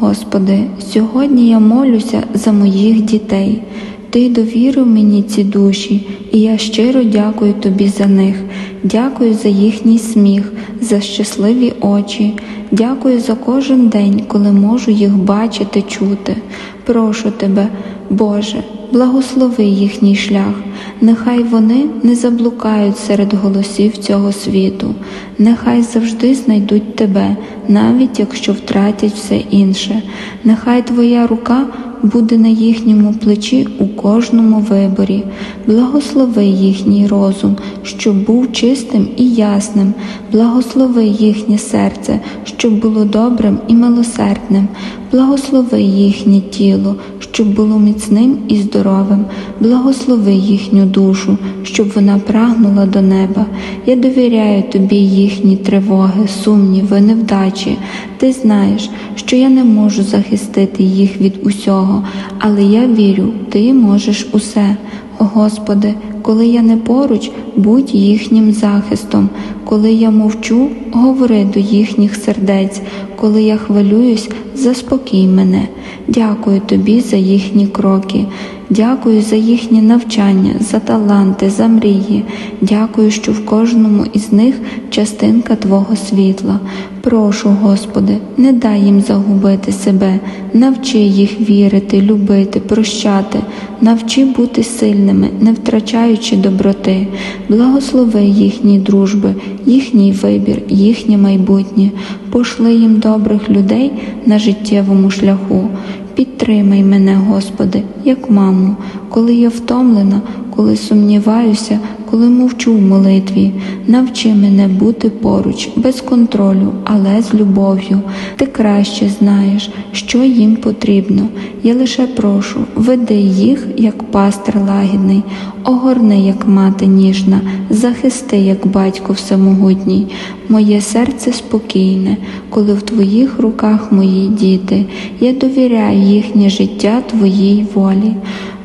Господи, сьогодні я молюся за моїх дітей. Ти довірив мені ці душі, і я щиро дякую Тобі за них. Дякую за їхній сміх, за щасливі очі. Дякую за кожен день, коли можу їх бачити, чути. Прошу Тебе, Боже, благослови їхній шлях. Нехай вони не заблукають серед голосів цього світу. Нехай завжди знайдуть Тебе, навіть якщо втратять все інше. Нехай Твоя рука буде на їхньому плечі у кожному виборі. Благослови їхній розум, щоб був чистим і ясним. Благослови їхнє серце, щоб було добрим і милосердним. Благослови їхнє тіло, щоб було міцним і здоровим. Благослови їхню душу, щоб вона прагнула до неба. Я довіряю тобі їхні тривоги, сумніви, невдачі. Ти знаєш, що я не можу захистити їх від усього, але я вірю, ти можеш усе. О Господи, коли я не поруч, будь їхнім захистом. Коли я мовчу, говори до їхніх сердець. Коли я хвилююсь, заспокій мене. Дякую тобі за їхні кроки. Дякую за їхнє навчання, за таланти, за мрії. Дякую, що в кожному із них частинка Твого світла. Прошу, Господи, не дай їм загубити себе, навчи їх вірити, любити, прощати, навчи бути сильними, не втрачаючи доброти, благослови їхні дружби, їхній вибір, їхнє майбутнє, пошли їм добрих людей на життєвому шляху. Підтримай мене, Господи, як маму, коли я втомлена, коли сумніваюся, коли мовчу в молитві. Навчи мене бути поруч, без контролю, але з любов'ю. Ти краще знаєш, що їм потрібно. Я лише прошу, веди їх, як пастир лагідний, огорни, як мати ніжна, захисти, як батько всемогутній. Моє серце спокійне, коли в твоїх руках мої діти. Я довіряю їхнє життя Твоїй волі.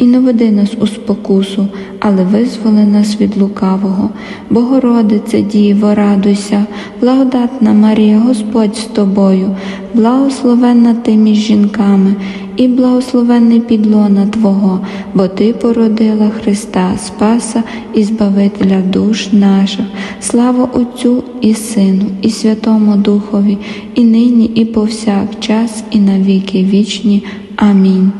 і не веди нас у спокусу, але визволи нас від лукавого. Богородице Діво, радуйся, благодатна Марія, Господь з тобою, благословенна ти між жінками, і благословенний підлона Твого, бо Ти породила Христа, Спаса і Збавителя душ наших. Слава Отцю і Сину, і Святому Духові, і нині, і повсякчас, і на віки вічні. Амінь.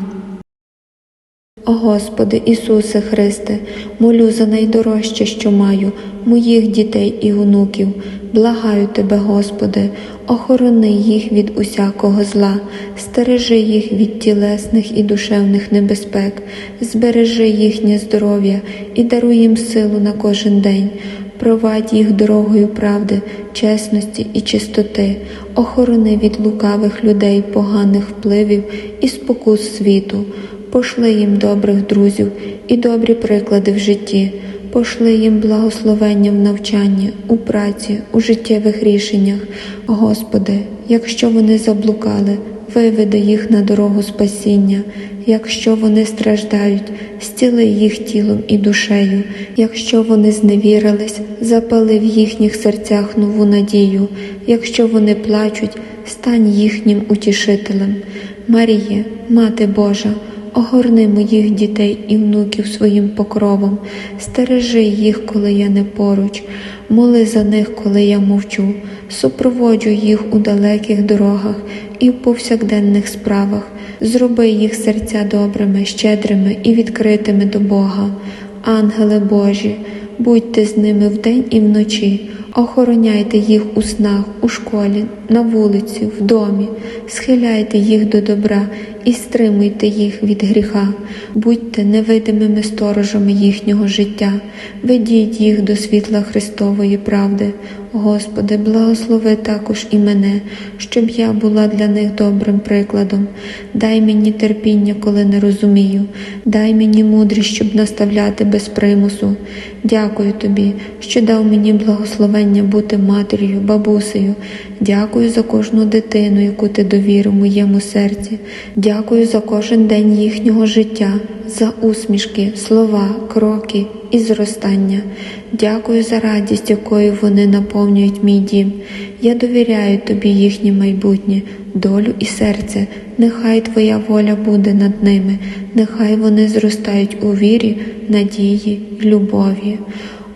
О Господи Ісусе Христе, молю за найдорожче, що маю, моїх дітей і онуків. Благаю Тебе, Господи, охорони їх від усякого зла, стережи їх від тілесних і душевних небезпек, збережи їхнє здоров'я і даруй їм силу на кожен день. Провадь їх дорогою правди, чесності і чистоти, охорони від лукавих людей, поганих впливів і спокус світу. Пошли їм добрих друзів і добрі приклади в житті, пошли їм благословення в навчанні, у праці, у життєвих рішеннях. Господи, якщо вони заблукали, виведи їх на дорогу спасіння, якщо вони страждають, зціли їх тілом і душею, якщо вони зневірились, запали в їхніх серцях нову надію, якщо вони плачуть, стань їхнім утішителем. Маріє, Мати Божа, Огорни моїх дітей і внуків своїм покровом, стережи їх, коли я не поруч, моли за них, коли я мовчу, супроводжуй їх у далеких дорогах і в повсякденних справах, зроби їх серця добрими, щедрими і відкритими до Бога. Ангели Божі, будьте з ними вдень і вночі, охороняйте їх у снах, у школі, на вулиці, в домі, схиляйте їх до добра і стримуйте їх від гріха, будьте невидимими сторожами їхнього життя, ведіть їх до світла Христової правди. Господи, благослови також і мене, щоб я була для них добрим прикладом. Дай мені терпіння, коли не розумію, дай мені мудрість, щоб наставляти без примусу. Дякую тобі, що дав мені благословення бути матір'ю, бабусею. Дякую за кожну дитину, яку ти довірив моєму серці. Дякую за кожен день їхнього життя, за усмішки, слова, кроки і зростання. Дякую за радість, якою вони наповнюють мій дім. Я довіряю тобі їхнє майбутнє, долю і серце. Нехай Твоя воля буде над ними, нехай вони зростають у вірі, надії любові.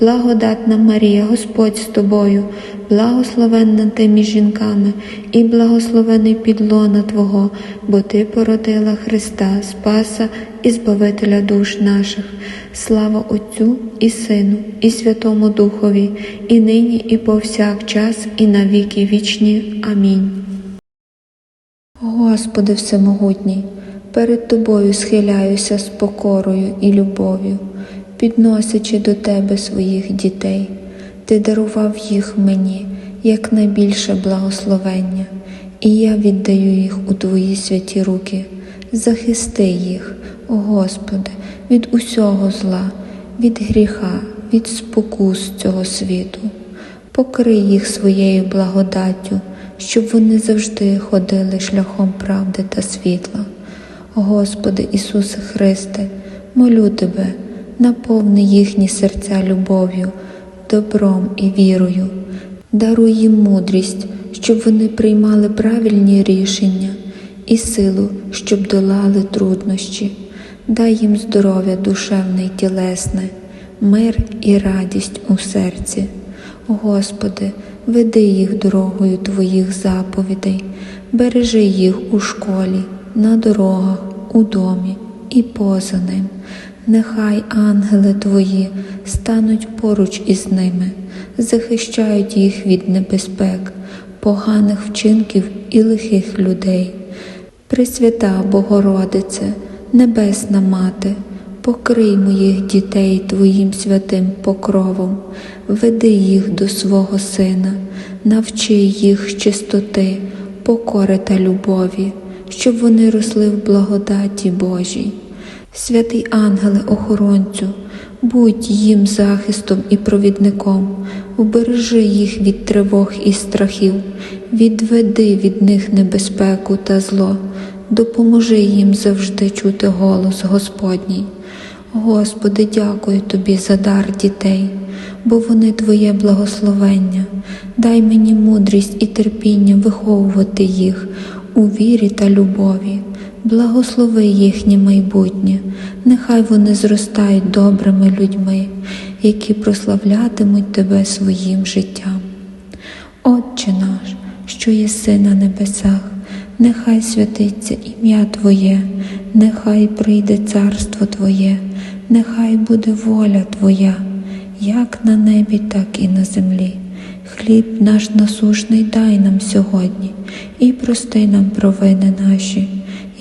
благодатна Марія, Господь з тобою, благословенна ти між жінками, і благословений підлона Твого, бо Ти породила Христа, Спаса і Збавителя душ наших. Слава Отцю і Сину, і Святому Духові, і нині, і повсякчас, і на віки вічні. Амінь. Господи Всемогутній, перед Тобою схиляюся з покорою і любов'ю, підносячи до Тебе своїх дітей. Ти дарував їх мені як найбільше благословення, і я віддаю їх у Твої святі руки. Захисти їх, о Господи, від усього зла, від гріха, від спокус цього світу. Покрий їх своєю благодаттю, щоб вони завжди ходили шляхом правди та світла. Господи Ісусе Христе, молю Тебе, наповни їхні серця любов'ю, добром і вірою, даруй їм мудрість, щоб вони приймали правильні рішення і силу, щоб долали труднощі. Дай їм здоров'я душевне й тілесне, мир і радість у серці. Господи, веди їх дорогою Твоїх заповідей, бережи їх у школі, на дорогах, у домі і поза ним. Нехай ангели Твої стануть поруч із ними, захищають їх від небезпек, поганих вчинків і лихих людей. Пресвята Богородице, Небесна Мати, покрий моїх дітей Твоїм святим покровом, веди їх до свого Сина, навчи їх чистоти, покори та любові, щоб вони росли в благодаті Божій. Святий ангеле охоронцю, будь їм захистом і провідником, убережи їх від тривог і страхів, відведи від них небезпеку та зло, допоможи їм завжди чути голос Господній. Господи, дякую Тобі за дар дітей, бо вони Твоє благословення. Дай мені мудрість і терпіння виховувати їх у вірі та любові. Благослови їхнє майбутнє, нехай вони зростають добрими людьми, які прославлятимуть Тебе своїм життям. Отче наш, що єси на небесах, нехай святиться ім'я Твоє, нехай прийде царство Твоє, нехай буде воля Твоя, як на небі, так і на землі. Хліб наш насушний дай нам сьогодні і прости нам провини наші,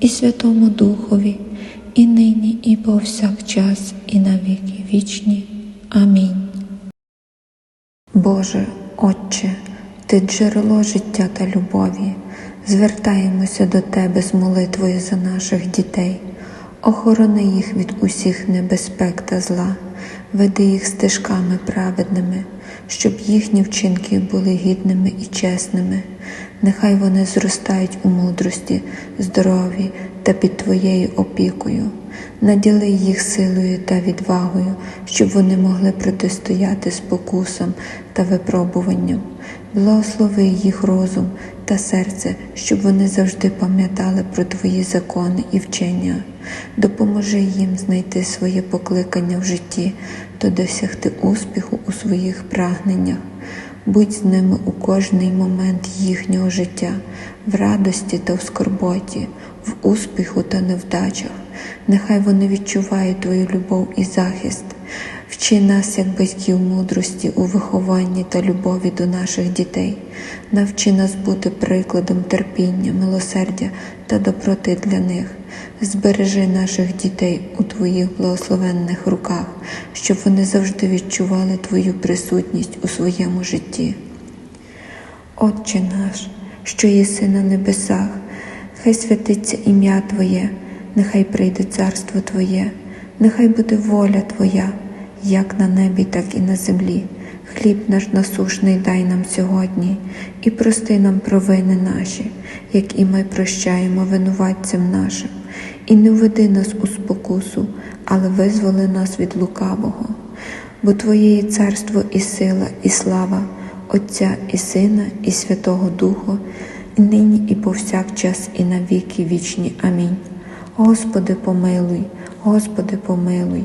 і Святому Духові, і нині, і повсякчас, і на віки вічні. Амінь. Боже, Отче, Ти джерело життя та любові, звертаємося до Тебе з молитвою за наших дітей. Охорони їх від усіх небезпек та зла, веди їх стежками праведними, щоб їхні вчинки були гідними і чесними. Нехай вони зростають у мудрості, здоров'ї та під Твоєю опікою. Наділи їх силою та відвагою, щоб вони могли протистояти спокусам та випробуванням. Благослови їх розум та серце, щоб вони завжди пам'ятали про Твої закони і вчення. Допоможи їм знайти своє покликання в житті та досягти успіху у своїх прагненнях. Будь з ними у кожний момент їхнього життя, в радості та в скорботі, в успіху та невдачах. Нехай вони відчувають Твою любов і захист. Вчи нас, як батьків мудрості у вихованні та любові до наших дітей. Навчи нас бути прикладом терпіння, милосердя та доброти для них. Збережи наших дітей у Твоїх благословенних руках, щоб вони завжди відчували Твою присутність у своєму житті. Отче наш, що єси на небесах, хай святиться ім'я Твоє, нехай прийде царство Твоє, нехай буде воля Твоя, як на небі, так і на землі. Хліб наш насушний дай нам сьогодні, і прости нам провини наші, як і ми прощаємо винуватцям нашим, і не введи нас у спокусу, але визволи нас від лукавого. Бо Твоє є царство і сила, і слава, Отця і Сина, і Святого Духа, і нині і повсякчас, і на віки вічні. Амінь. Господи, помилуй, Господи, помилуй,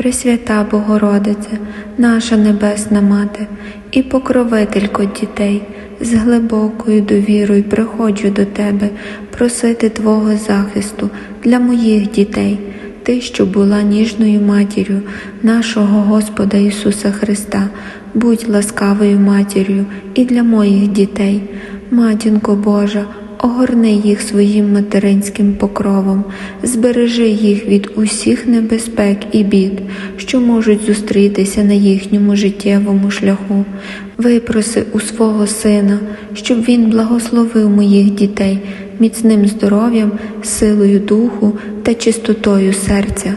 Пресвята Богородице, наша Небесна Мати і покровителько дітей, з глибокою довірою приходжу до Тебе просити Твого захисту для моїх дітей, Ти, що була ніжною матір'ю нашого Господа Ісуса Христа, будь ласкавою матір'ю і для моїх дітей, Матінко Божа. Огорни їх своїм материнським покровом, збережи їх від усіх небезпек і бід, що можуть зустрітися на їхньому життєвому шляху. Випроси у свого сина, щоб він благословив моїх дітей міцним здоров'ям, силою духу та чистотою серця.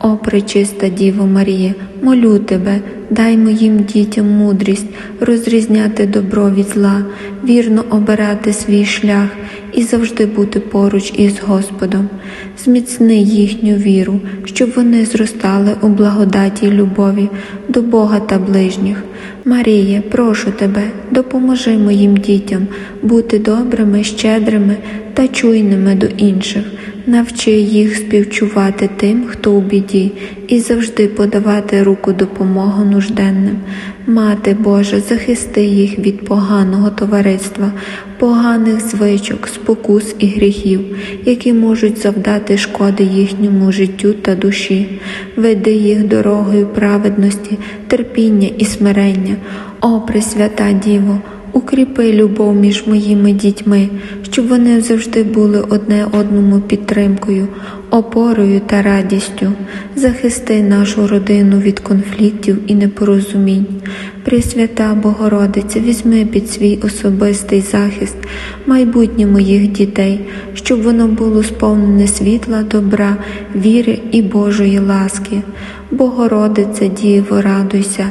О, пречиста Діво Марія, молю тебе, дай моїм дітям мудрість розрізняти добро від зла, вірно обирати свій шлях і завжди бути поруч із Господом. Зміцни їхню віру, щоб вони зростали у благодаті й любові до Бога та ближніх. Марія, прошу тебе, допоможи моїм дітям бути добрими, щедрими та чуйними до інших. Навчи їх співчувати тим, хто у біді, і завжди подавати руку допомоги нужденним. Мати Божа, захисти їх від поганого товариства, поганих звичок, спокус і гріхів, які можуть завдати шкоди їхньому життю та душі. Веди їх дорогою праведності, терпіння і смирення. О, Пресвята Діво! Укріпи любов між моїми дітьми, щоб вони завжди були одне одному підтримкою, опорою та радістю. Захисти нашу родину від конфліктів і непорозумінь. Пресвята Богородиця, візьми під свій особистий захист майбутнє моїх дітей, щоб воно було сповнене світла, добра, віри і Божої ласки. Богородице, Діво, радуйся,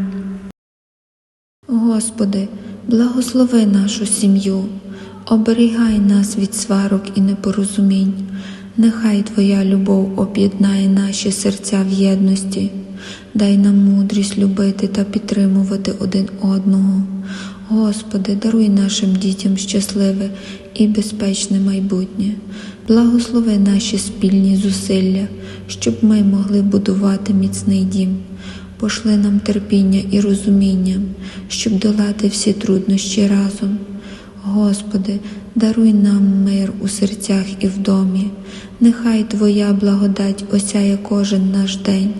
Господи, благослови нашу сім'ю, оберігай нас від сварок і непорозумінь. Нехай Твоя любов об'єднає наші серця в єдності. Дай нам мудрість любити та підтримувати один одного. Господи, даруй нашим дітям щасливе і безпечне майбутнє. Благослови наші спільні зусилля, щоб ми могли будувати міцний дім. Пошли нам терпіння і розуміння, щоб долати всі труднощі разом. Господи, даруй нам мир у серцях і в домі. Нехай Твоя благодать осяє кожен наш день.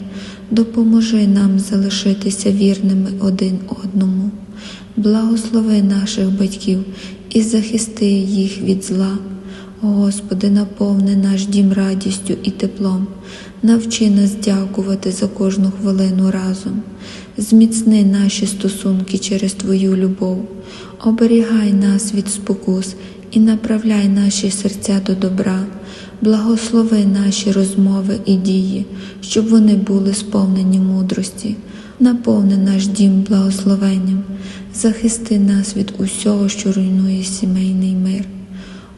Допоможи нам залишитися вірними один одному. Благослови наших батьків і захисти їх від зла. Господи, наповни наш дім радістю і теплом, навчи нас дякувати за кожну хвилину разом, зміцни наші стосунки через Твою любов, оберігай нас від спокус і направляй наші серця до добра, благослови наші розмови і дії, щоб вони були сповнені мудрості, наповни наш дім благословенням, захисти нас від усього, що руйнує сімейний мир.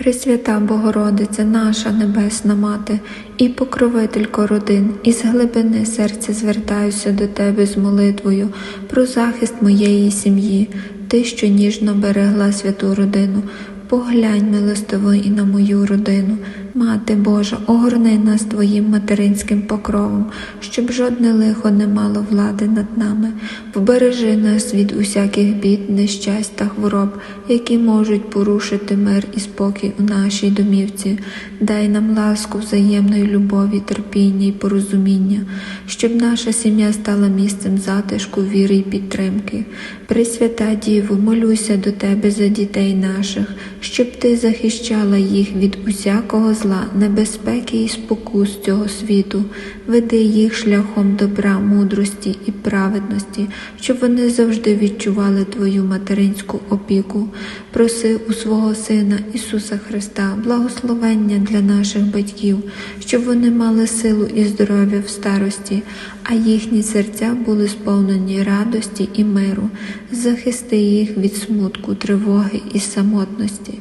Пресвята Богородиця, наша Небесна Мати і покровителько родин, із глибини серця звертаюся до Тебе з молитвою про захист моєї сім'ї, Ти, що ніжно берегла святу родину. Поглянь милостиво і на мою родину. Мати Божа, огорни нас Твоїм материнським покровом, щоб жодне лихо не мало влади над нами. Вбережи нас від усяких бід, нещасть та хвороб, які можуть порушити мир і спокій у нашій домівці. Дай нам ласку взаємної любові, терпіння і порозуміння, щоб наша сім'я стала місцем затишку, віри і підтримки. Пресвята Діво, молюся до Тебе за дітей наших, щоб Ти захищала їх від усякого зла, небезпеки і спокус цього світу, веди їх шляхом добра, мудрості і праведності, щоб вони завжди відчували Твою материнську опіку. Проси у свого Сина Ісуса Христа благословення для наших батьків, щоб вони мали силу і здоров'я в старості, а їхні серця були сповнені радості і миру. Захисти їх від смутку, тривоги і самотності.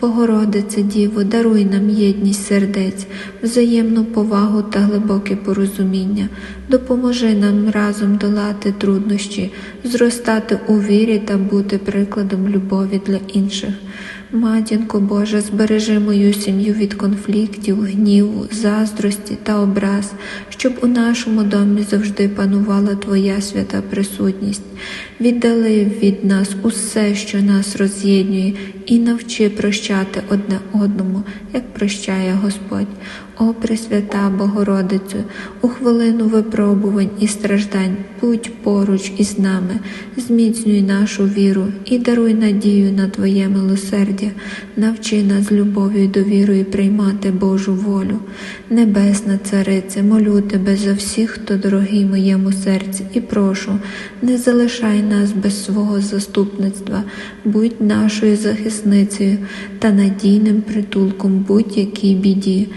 Богородице Діво, даруй нам єдність сердець, взаємну повагу та глибоке порозуміння, допоможи нам разом долати труднощі, зростати у вірі та бути прикладом любові для інших. Матінко Божа, збережи мою сім'ю від конфліктів, гніву, заздрості та образ, щоб у нашому домі завжди панувала Твоя свята присутність. Віддали від нас усе, що нас роз'єднує, і навчи прощати одне одному, як прощає Господь. О Пресвята Богородицю, у хвилину випробувань і страждань будь поруч із нами, зміцнюй нашу віру і даруй надію на Твоє милосердя, навчи нас любов'ю і довірою приймати Божу волю. Небесна Царице, молю Тебе за всіх, хто дорогий моєму серці, і прошу, не залишай нас без свого заступництва, будь нашою захисницею та надійним притулком будь-якій біді.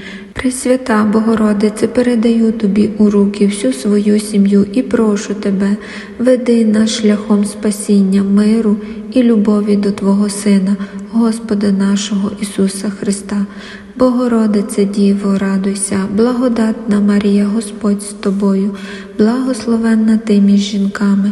Пресвята Богородице, передаю тобі у руки всю свою сім'ю і прошу тебе, веди нас шляхом спасіння, миру і любові до Твого Сина, Господа нашого Ісуса Христа. Богородице Діво, радуйся, благодатна Марія, Господь з тобою, благословенна ти між жінками,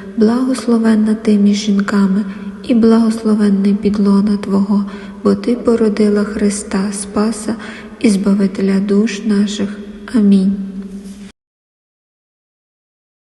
благословенна ти між жінками, і благословенний підлона Твого, бо Ти породила Христа Спаса і Збавителя душ наших. Амінь.